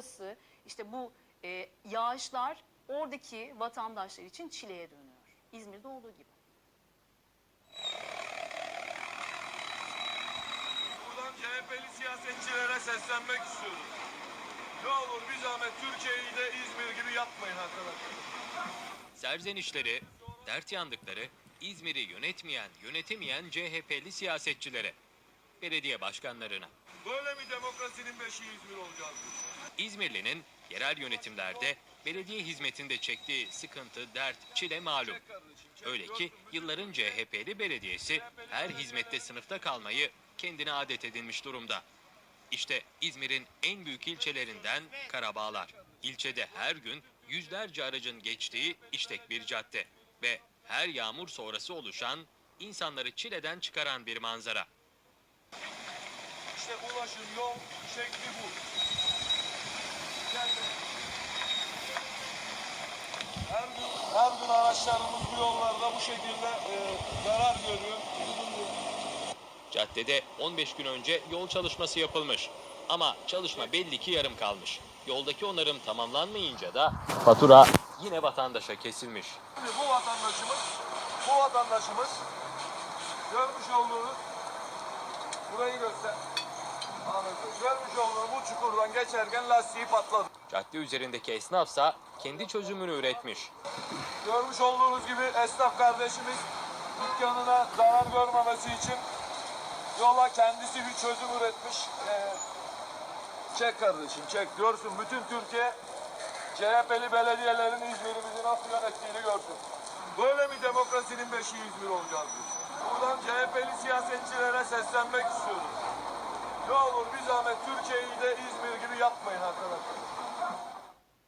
orası işte bu e, yağışlar oradaki vatandaşlar için çileye dönüyor. İzmir'de olduğu gibi. Buradan CHP'li siyasetçilere seslenmek istiyorum. Ne olur bir zahmet Türkiye'yi de İzmir gibi yapmayın arkadaşlar. Serzenişleri, dert yandıkları, İzmir'i yönetmeyen, yönetemeyen CHP'li siyasetçilere, belediye başkanlarına. Böyle mi demokrasinin beşiği İzmir olacağız biz? İzmirli'nin yerel yönetimlerde belediye hizmetinde çektiği sıkıntı, dert, çile malum. Öyle ki yılların CHP'li belediyesi her hizmette sınıfta kalmayı kendine adet edinmiş durumda. İşte İzmir'in en büyük ilçelerinden Karabağlar. İlçede her gün yüzlerce aracın geçtiği işlek bir cadde ve her yağmur sonrası oluşan insanları çileden çıkaran bir manzara. İşte ulaşım yol şekli bu. Her gün, her gün araçlarımız bu yollarda bu şekilde e, zarar görüyor. Caddede 15 gün önce yol çalışması yapılmış. Ama çalışma belli ki yarım kalmış. Yoldaki onarım tamamlanmayınca da fatura yine vatandaşa kesilmiş. Şimdi bu vatandaşımız, bu vatandaşımız görmüş olduğunuz burayı göster. Görmüş olduğunuz bu çukurdan geçerken lastiği patladı. Cadde üzerindeki esnafsa kendi çözümünü üretmiş. Görmüş olduğunuz gibi esnaf kardeşimiz dükkanına zarar görmemesi için yola kendisi bir çözüm üretmiş. Ee, çek kardeşim çek görsün bütün Türkiye CHP'li belediyelerin İzmir'imizi nasıl yönettiğini görsün. Böyle mi demokrasinin beşiği İzmir olacağız biz? Buradan CHP'li siyasetçilere seslenmek istiyorum. Ne olur bir zahmet Türkiye'yi de İzmir gibi yapmayın arkadaşlar.